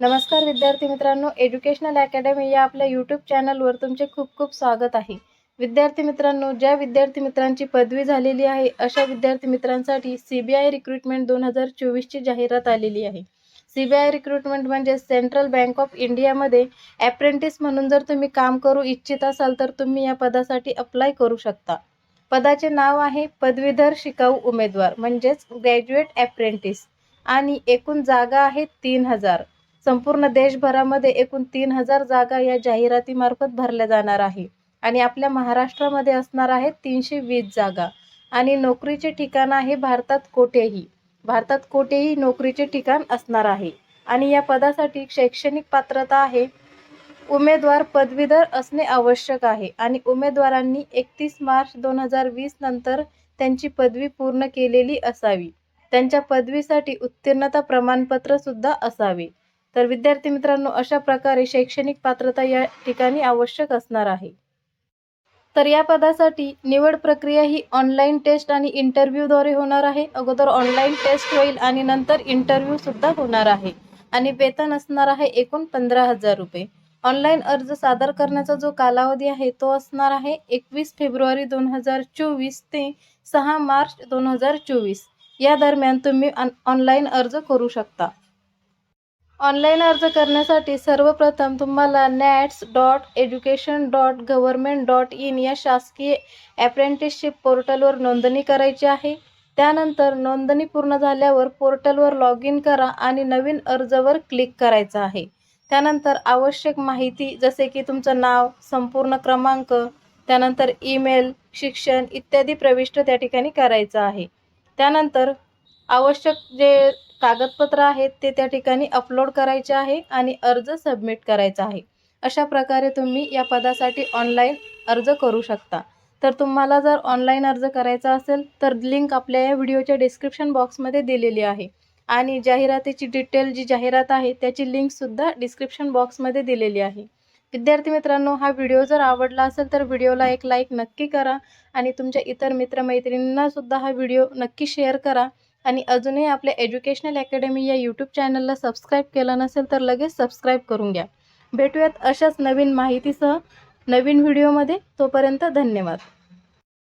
नमस्कार विद्यार्थी मित्रांनो एज्युकेशनल अकॅडमी या आपल्या यूट्यूब चॅनलवर तुमचे खूप खूप स्वागत आहे. विद्यार्थी मित्रांनो ज्या विद्यार्थी मित्रांची पदवी झालेली आहे अशा विद्यार्थी मित्रांसाठी सी बी आय रिक्रुटमेंट दोन हजार चोवीसची जाहिरात आलेली आहे. सी बी आय रिक्रुटमेंट म्हणजे सेंट्रल बँक ऑफ इंडियामध्ये ॲप्रेंटिस म्हणून जर तुम्ही काम करू इच्छित असाल तर तुम्ही या पदासाठी अप्लाय करू शकता. पदाचे नाव आहे पदवीधर शिकाऊ उमेदवार म्हणजेच ग्रॅज्युएट ॲप्रेंटिस आणि एकूण जागा आहे तीन हजार. संपूर्ण देशभरामध्ये एकूण तीन हजार जागा या जाहिरातीमार्फत भरल्या जाणार आहे. आणि आपल्या महाराष्ट्रामध्ये असणार आहेत तीनशे वीस जागा. आणि नोकरीचे ठिकाण आहे भारतात कोठेही. भारतात कोठेही नोकरीचे ठिकाण असणार आहे. आणि या पदासाठी शैक्षणिक पात्रता आहे. उमेदवार पदवीधर असणे आवश्यक आहे. आणि उमेदवारांनी एकतीस मार्च दोन हजार वीस नंतर त्यांची पदवी पूर्ण केलेली असावी. त्यांच्या पदवीसाठी उत्तीर्णता प्रमाणपत्र सुद्धा असावे. तर विद्यार्थी मित्रांनो अशा प्रकारे शैक्षणिक पात्रता या ठिकाणी आवश्यक असणार आहे. तर या पदासाठी निवड प्रक्रिया ही ऑनलाईन टेस्ट आणि इंटरव्ह्यूद्वारे होणार आहे. अगोदर ऑनलाईन टेस्ट होईल आणि नंतर इंटरव्ह्यू सुद्धा होणार आहे. आणि वेतन असणार आहे एकूण पंधरा हजार रुपये. ऑनलाईन अर्ज सादर करण्याचा जो कालावधी आहे तो असणार आहे एकवीस फेब्रुवारी दोन हजार चोवीस ते सहा मार्च दोन हजार चोवीस. या दरम्यान तुम्ही ऑनलाईन अर्ज करू शकता. ऑनलाईन अर्ज करण्यासाठी सर्वप्रथम तुम्हाला NATS dot education dot government dot in या शासकीय ॲप्रेंटिसशिप पोर्टलवर नोंदणी करायची आहे. त्यानंतर नोंदणी पूर्ण झाल्यावर पोर्टलवर लॉग इन करा आणि नवीन अर्जवर क्लिक करायचं आहे. त्यानंतर आवश्यक माहिती जसे की तुमचं नाव संपूर्ण क्रमांक त्यानंतर ईमेल शिक्षण इत्यादी प्रविष्ट त्या ठिकाणी करायचं आहे. त्यानंतर आवश्यक जे कागदपत्र आहेत ते त्या ठिकाणी अपलोड करायचे आहे आणि अर्ज सबमिट करायचा आहे. अशा प्रकारे तुम्ही या पदासाठी ऑनलाईन अर्ज करू शकता. तर तुम्हाला जर ऑनलाईन अर्ज करायचा असेल तर लिंक आपल्या या व्हिडिओच्या डिस्क्रिप्शन बॉक्समध्ये दिलेली आहे. आणि जाहिरातीची डिटेल जी जाहिरात आहे त्याची लिंकसुद्धा डिस्क्रिप्शन बॉक्समध्ये दिलेली आहे. विद्यार्थी मित्रांनो हा व्हिडिओ जर आवडला असेल तर व्हिडिओला एक लाईक नक्की करा. आणि तुमच्या इतर मित्रमैत्रिणींनासुद्धा हा व्हिडिओ नक्की शेअर करा. आणि अजूनही आपल्या एज्युकेशनल अकॅडमी या यूट्यूब चॅनलला सबस्क्राईब केलं नसेल तर लगेच सबस्क्राईब करून घ्या. भेटूयात अशाच नवीन माहितीसह नवीन व्हिडिओमध्ये तोपर्यंत धन्यवाद.